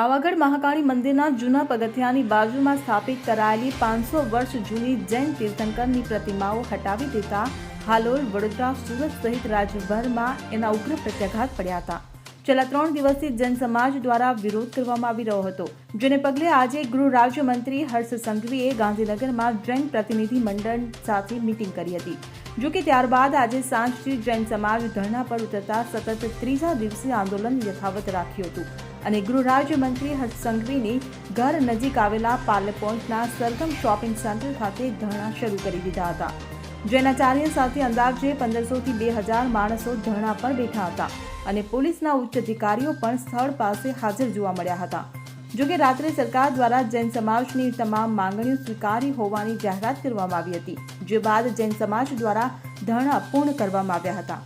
પાવાગઢ મહાકાળી મંદિરના જૂના પગથિયાની બાજુમાં સ્થાપિત કરાયેલી પાંચસો વર્ષ જૂની જૈન તીર્થંકરની પ્રતિમાઓ હટાવી દેતા હાલોલ, વડોદરા, સુરત સહિત રાજ્યભરમાં એના ઉગ્ર પ્રત્યાઘાત પડ્યા હતા. છેલ્લા ત્રણ દિવસથી જૈન સમાજ દ્વારા વિરોધ કરવામાં આવી રહ્યો હતો, જેને પગલે આજે ગૃહ રાજ્યમંત્રી હર્ષ સંઘવીએ ગાંધીનગરમાં જૈન પ્રતિનિધિ મંડળ સાથે મિટિંગ કરી હતી. જો કે ત્યારબાદ આજે સાંજથી જૈન સમાજ ધરણા પર ઉતરતા સતત ત્રીજા દિવસે આંદોલન યથાવત રાખ્યું હતું. અને ગૃહ રાજ્યમંત્રી હર્ષ સંઘવીની ઘર નજીક આવેલા પાર્લે પોઈન્ટના સરગમ શોપિંગ સેન્ટર ખાતે ધરણા શરૂ કરી દીધા હતા. જૈનાચાર્ય સાથે અંદાજે પંદરસોથી બે હજાર માણસો ધરણા પર બેઠા હતા. અને પોલીસના ઉચ્ચ અધિકારીઓ પણ સ્થળ પાસે હાજર જોવા મળ્યા હતા. જોકે રાત્રે સરકાર દ્વારા જૈન સમાજની તમામ માંગણીઓ સ્વીકારી હોવાની જાહેરાત કરવામાં આવી હતી, જે બાદ જૈન સમાજ દ્વારા ધરણા પૂર્ણ કરવામાં આવ્યા હતા.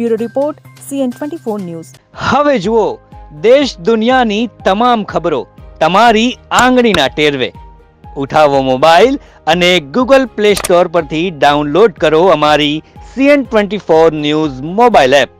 Bureau report, CN twenty four news. હવે જુઓ, દેશ દુનિયાની તમામ ખબરો તમારી આંગળીના ટેરવે. ઉઠાવો મોબાઈલ અને ગૂગલ પ્લે સ્ટોર પરથી ડાઉનલોડ કરો અમારી CN twenty four news mobile app.